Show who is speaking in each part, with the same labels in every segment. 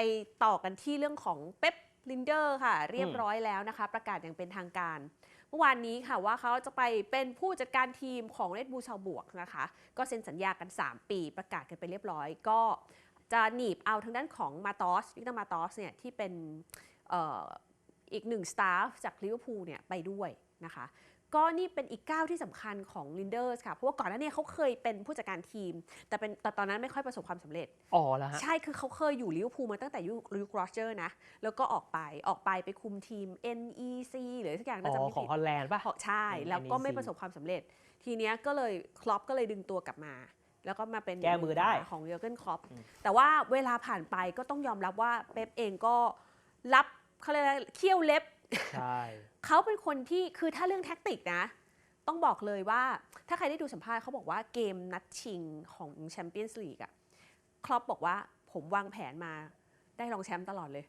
Speaker 1: ไปต่อกันที่เรื่องของเป๊ปลินเดอร์ค่ะ เรียบร้อยแล้วนะคะ ประกาศอย่างเป็นทางการ เมื่อวานนี้ค่ะว่าเขาจะไปเป็นผู้จัดการทีมของเลดบูชาวบวกนะคะ ก็เซ็นสัญญากัน 3 ปีประกาศกันไปเรียบร้อย ก็จะหนีบเอาทางด้านของมาตอสวิกเตอร์มาตอสเนี่ยที่เป็นเอ่ออีกหนึ่งสตาฟจากลิเวอร์พูลเนี่ยไปด้วยนะคะ ก็นี่เป็นอีกก้าวที่สำคัญของลินเดอร์สค่ะ เพราะว่าก่อนหน้านี้เขาเคยเป็นผู้จัดการทีม แต่เป็นแต่ตอนนั้นไม่ค่อยประสบความสำเร็จ
Speaker 2: อ๋อแล้วฮะ
Speaker 1: ใช่คือเขาเคยอยู่ลิเวอร์พูลมาตั้งแต่ยุคยุคโรเจอร์นะ แล้วก็ออกไปออกไปไปคุมทีม NEC หรือสักอย่าง
Speaker 2: อ๋
Speaker 1: น่าจะ
Speaker 2: อ
Speaker 1: ไม่
Speaker 2: ของ
Speaker 1: ผิด
Speaker 2: ฮอลแลนด์ป่ะ
Speaker 1: ของใช่
Speaker 2: อืม
Speaker 1: แล้วก็ไม่
Speaker 2: NEC
Speaker 1: ประสบความสำเร็จ ทีเนี้ยก็เลยคลอปก็เลยดึงตัวกลับมาแล้วก็มาเป็น
Speaker 2: แก้มือได้
Speaker 1: ของเยอร์เกนคลอป
Speaker 2: อืม
Speaker 1: แต่ว่าเวลาผ่านไปก็ต้องยอมรับว่าเป๊ปเองก็รับเขาเรียกอะไรเขี้ยวเล็บ
Speaker 2: ใช่
Speaker 1: เขาเป็นคนที่คือถ้าเรื่องแท็กติกนะ ต้องบอกเลยว่าถ้าใครได้ดูสัมภาษณ์เขาบอกว่าเกมนัดชิงของแชมเปี้ยนส์ลีกอะครอปบอกว่าผมวางแผนมาได้รองแชมป์ตลอดเลย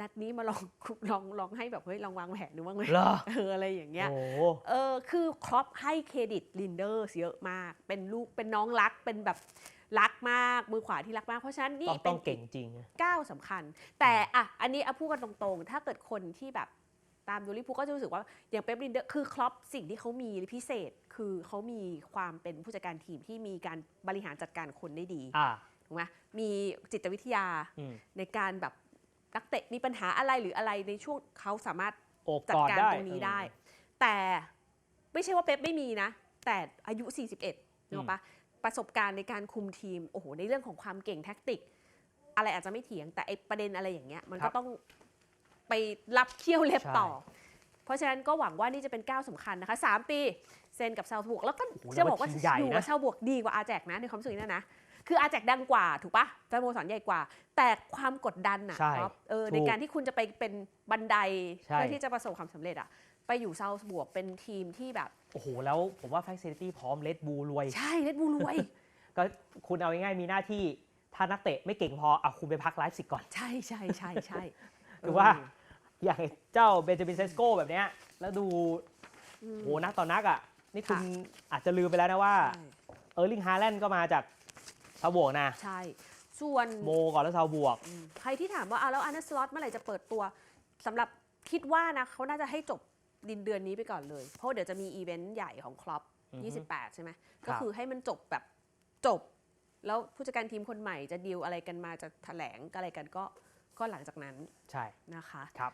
Speaker 1: นัดนี้มาลองลองลองให้แบบเฮ้ยลองวางแผนดูบ้างไหม
Speaker 2: เหรอ
Speaker 1: เอออะไรอย่างเงี้ย
Speaker 2: โอ้
Speaker 1: เออคือครอปให้เครดิตลินเดอร์เยอะมาก เป็นลูกเป็นน้องรักเป็นแบบรักมากมือขวาที่รักมาก เพราะฉะนั้นนี่
Speaker 2: ต้อง
Speaker 1: เป็
Speaker 2: ต้อนงเก่งจริง
Speaker 1: ก้าวสำคัญ แต่อะอันนี้เอาพูดกันตรงๆ ถ้าเกิดคนที่แบบ ตามดูลิเวอร์พูลก็จะรู้สึกว่าอย่างเป๊ปลินเดอร์คือครอปสิ่งที่เขามีพิเศษคือเขามีความเป็นผู้จัดการทีมที่มีการบริหารจัดการคนได้ดี
Speaker 2: อ่า
Speaker 1: ถูกไหมมีจิตวิทยา
Speaker 2: อืม
Speaker 1: ในการแบบนักเตะมีปัญหาอะไรหรืออะไรในช่วงเขาสามารถ
Speaker 2: โอบ
Speaker 1: จัด
Speaker 2: กอด
Speaker 1: การ
Speaker 2: ได้
Speaker 1: ตรงนี้ได้
Speaker 2: เออ
Speaker 1: แต่ไม่ใช่ว่าเป๊ปไม่มีนะ แต่อายุ 41นึกออกปะประสบการณ์ในการคุมทีมโอ้โหในเรื่องของความเก่งแท็กติก อะไรอาจจะไม่เถียงแต่ไอประเด็นอะไรอย่างเงี้ยมันก็ต้อง ไปรับเขี้ยวเล็บต่อ เพราะฉะนั้นก็หวังว่านี่จะเป็นก้าวสำคัญนะคะ3ปีเซ็นกับซาวบวก แล้วก็
Speaker 2: โอ้โห
Speaker 1: จะบอกว่า
Speaker 2: แล้วทีมใหญ่
Speaker 1: อยู่
Speaker 2: นะ
Speaker 1: กับซาวบวกดีกว่าอาแจกนะในความรู้สึกนี่นะคืออาแจกดังกว่าถูกปะสโมสรใหญ่กว่า แต่ความกดดันน่ะ
Speaker 2: ใช่
Speaker 1: ครับเออ
Speaker 2: ถูก
Speaker 1: ในการที่คุณจะไปเป็นบันได
Speaker 2: ใช่
Speaker 1: เพื่อที่จะประสบความสำเร็จอะไปอยู่ซาวบวกเป็นทีมที่แบบ
Speaker 2: โอ้โห แล้วผมว่าแฟคซิลิตี้พร้อมเลดบูรวย
Speaker 1: ใช่เลดบูรวย
Speaker 2: ก็คุณเอาง่ายๆมีหน้าที่ ถ้านักเตะไม่เก่งพอเอาคุณไปพักไลฟ์สิกก่อน
Speaker 1: ใช่ใช่ใช่ใช่
Speaker 2: หรือว่า
Speaker 1: เอ
Speaker 2: ย่างเจ้าเบนจามินเซสโกแบบเนี้ยแล้วดู
Speaker 1: อืม
Speaker 2: โหนักต่อนักอะ นี่คุณ
Speaker 1: ค่ะ
Speaker 2: อาจจะลืมไปแล้วนะว่า
Speaker 1: ใช่
Speaker 2: เออร์ลิงฮาแลนด์ก็มาจากซาวบวกนะ
Speaker 1: ใช่ ส่วน
Speaker 2: โมก่อนแล้วซาวบวก
Speaker 1: อืมใครที่ถามว่าเอาแล้วอันสล็อตเมื่อไหร่จะเปิดตัวสำหรับคิดว่านะเขาน่าจะให้จบดินเดือนนี้ไปก่อนเลย เพราะเดี๋ยวจะมีอีเวนต์ใหญ่ของคลอป
Speaker 2: อือฮึ
Speaker 1: 28 ใช่ไหม
Speaker 2: ครับ
Speaker 1: ก็คือให้มันจบแบบจบ แล้วผู้จัดการทีมคนใหม่จะดีลอะไรกันมาจะแถลงอะไรกันก็ ก็หลังจากนั้น
Speaker 2: ใช่
Speaker 1: นะคะ
Speaker 2: ครับ